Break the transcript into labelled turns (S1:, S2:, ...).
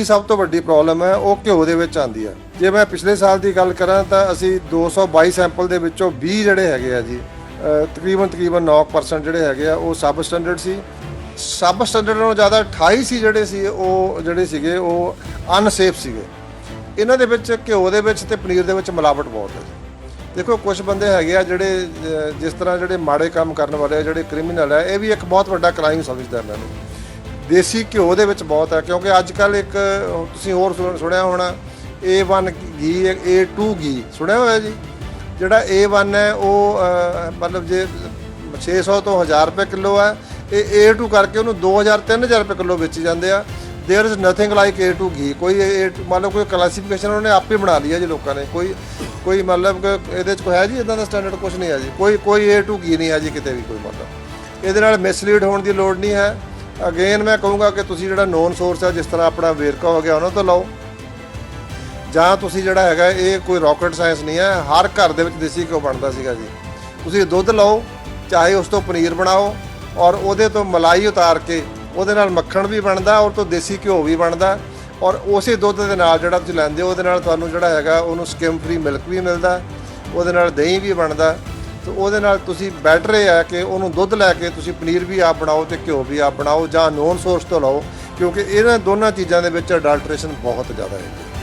S1: ਸਭ ਤੋਂ ਵੱਡੀ ਪ੍ਰੋਬਲਮ ਹੈ, ਉਹ ਘਿਓ ਦੇ ਵਿੱਚ ਆਂਦੀ ਹੈ। ਜੇ ਮੈਂ ਪਿਛਲੇ ਸਾਲ ਦੀ ਗੱਲ ਕਰਾਂ ਤਾਂ ਅਸੀਂ 222 ਸੈਂਪਲ ਦੇ ਵਿੱਚੋਂ 20 ਜਿਹੜੇ ਹੈਗੇ ਆ ਜੀ ਤਕਰੀਬਨ ਤਕਰੀਬਨ 9% ਜਿਹੜੇ ਹੈਗੇ ਆ, ਉਹ ਸਬ ਸਟੈਂਡਰਡ ਸੀ। ਸਬ ਸਟੈਂਡਰਡ ਨਾਲੋਂ ਜ਼ਿਆਦਾ 28 ਸੀ ਜਿਹੜੇ ਸੀ, ਉਹ ਜਿਹੜੇ ਸੀਗੇ, ਉਹ ਅਨਸੇਫ ਸੀਗੇ। ਇਹਨਾਂ ਦੇ ਵਿੱਚ ਘਿਓ ਦੇ ਵਿੱਚ ਤੇ ਪਨੀਰ ਦੇ ਵਿੱਚ ਮਿਲਾਵਟ ਬਹੁਤ ਹੈ ਜੀ। ਦੇਖੋ ਕੁਝ ਬੰਦੇ ਹੈਗੇ ਆ ਜਿਹੜੇ ਜਿਸ ਤਰ੍ਹਾਂ ਜਿਹੜੇ ਮਾੜੇ ਕੰਮ ਕਰਨ ਵਾਲੇ ਆ, ਜਿਹੜੇ ਕ੍ਰਿਮੀਨਲ ਆ, ਇਹ ਵੀ ਇੱਕ ਬਹੁਤ ਵੱਡਾ ਕ੍ਰਾਈਮ ਸਮਝਦਾ ਇਹਨਾਂ ਨੂੰ। ਦੇਸੀ ਘਿਓ ਦੇ ਵਿੱਚ ਬਹੁਤ ਹੈ ਕਿਉਂਕਿ ਅੱਜ ਕੱਲ ਇੱਕ ਅਹ, ਤੁਸੀਂ ਹੋਰ ਸੁਣ- ਸੁਣਿਆ ਹੋਣਾ A1 ਘੀ A2 ਘੀ ਸੁਣਿਆ ਹੋਇਆ ਜੀ ਜਿਹੜਾ A1 ਹੈ ਉਹ ਅਹ, ਮਤਲਬ ਜੇ 600 ਤੋਂ 1000 ਰੁਪਏ ਕਿਲੋ ਹੈ ਇਹ A2 ਕਰਕੇ ਉਹਨੂੰ 2000 3000 ਰੁਪਏ ਕਿਲੋ ਵੇਚੀ ਜਾਂਦੇ ਆ there is nothing like A2 ਘੀ ਕੋਈ A2 ਮੰਨ ਲਓ ਕੋਈ ਕਲਾਸੀਫਿਕੇਸ਼ਨ ਉਹਨੇ ਆਪੇ ਬਣਾ ਲਈ ਹੈ ਜੀ ਲੋਕਾਂ ਨੇ ਕੋਈ ਕੋਈ ਮਤਲਬ ਕਿ ਇਹਦੇ ਚ ਕੋਈ ਹੈ ਜੀ ਇਦਾਂ ਦਾ ਸਟੈਂਡਰਡ ਕੁਝ ਨਹੀਂ ਹੈ ਜੀ ਕੋਈ ਕੋਈ A2 ਘੀ ਨਹੀਂ ਹੈ ਜੀ ਕਿਤੇ ਵੀ ਕੋਈ ਮਤਲਬ ਇਹਦੇ ਨਾਲ ਮਿਸਲੀਡ ਹੋਣ ਦੀ ਲੋੜ ਨਹੀਂ ਹੈ ਅਗੇਨ ਮੈਂ ਕਹੂੰਗਾ ਕਿ ਤੁਸੀਂ ਜਿਹੜਾ ਨੋਨ ਸੋਰਸ ਹੈ ਜਿਸ ਤਰ੍ਹਾਂ ਆਪਣਾ ਵੇਰਕਾ ਹੋ ਗਿਆ, ਉਹਨਾਂ ਤੋਂ ਲਓ। ਜਾਂ ਤੁਸੀਂ ਜਿਹੜਾ ਹੈਗਾ, ਇਹ ਕੋਈ ਰਾਕਟ ਸਾਇੰਸ ਨਹੀਂ ਹੈ, ਹਰ ਘਰ ਦੇ ਵਿੱਚ ਦੇਸੀ ਘਿਓ ਬਣਦਾ ਸੀਗਾ ਜੀ। ਤੁਸੀਂ ਦੁੱਧ ਲਓ, ਚਾਹੇ ਉਸ ਤੋਂ ਪਨੀਰ ਬਣਾਓ, ਔਰ ਉਹਦੇ ਤੋਂ ਮਲਾਈ ਉਤਾਰ ਕੇ, ਉਹਦੇ ਨਾਲ ਮੱਖਣ ਵੀ ਬਣਦਾ, ਔਰ ਤੋਂ ਦੇਸੀ ਘਿਓ ਵੀ ਬਣਦਾ, ਔਰ ਉਸੇ ਦੁੱਧ ਦੇ ਨਾਲ ਜਿਹੜਾ ਤੁਸੀਂ ਲੈਂਦੇ ਹੋ, ਉਹਦੇ ਨਾਲ ਤੁਹਾਨੂੰ ਜਿਹੜਾ ਹੈਗਾ, ਉਹਨੂੰ ਸਕਿਮ ਫ੍ਰੀ ਮਿਲਕ ਵੀ ਮਿਲਦਾ, ਉਹਦੇ ਨਾਲ ਦਹੀਂ ਵੀ ਬਣਦਾ। ਤੇ ਉਹਦੇ ਨਾਲ ਤੁਸੀਂ ਬੈਟਰ ਇਹ ਹੈ ਕਿ ਉਹਨੂੰ ਦੁੱਧ ਲੈ ਕੇ ਤੁਸੀਂ ਪਨੀਰ ਵੀ ਆਪ ਬਣਾਓ ਤੇ ਘਿਓ ਵੀ ਆਪ ਬਣਾਓ ਜਾਂ ਨੋਨ ਸੋਰਸ ਤੋਂ ਲਓ, ਕਿਉਂਕਿ ਇਹਨਾਂ ਦੋਨਾਂ ਚੀਜ਼ਾਂ ਦੇ ਵਿੱਚ ਅਡਲਟ੍ਰੇਸ਼ਨ ਬਹੁਤ ਜ਼ਿਆਦਾ ਹੈ।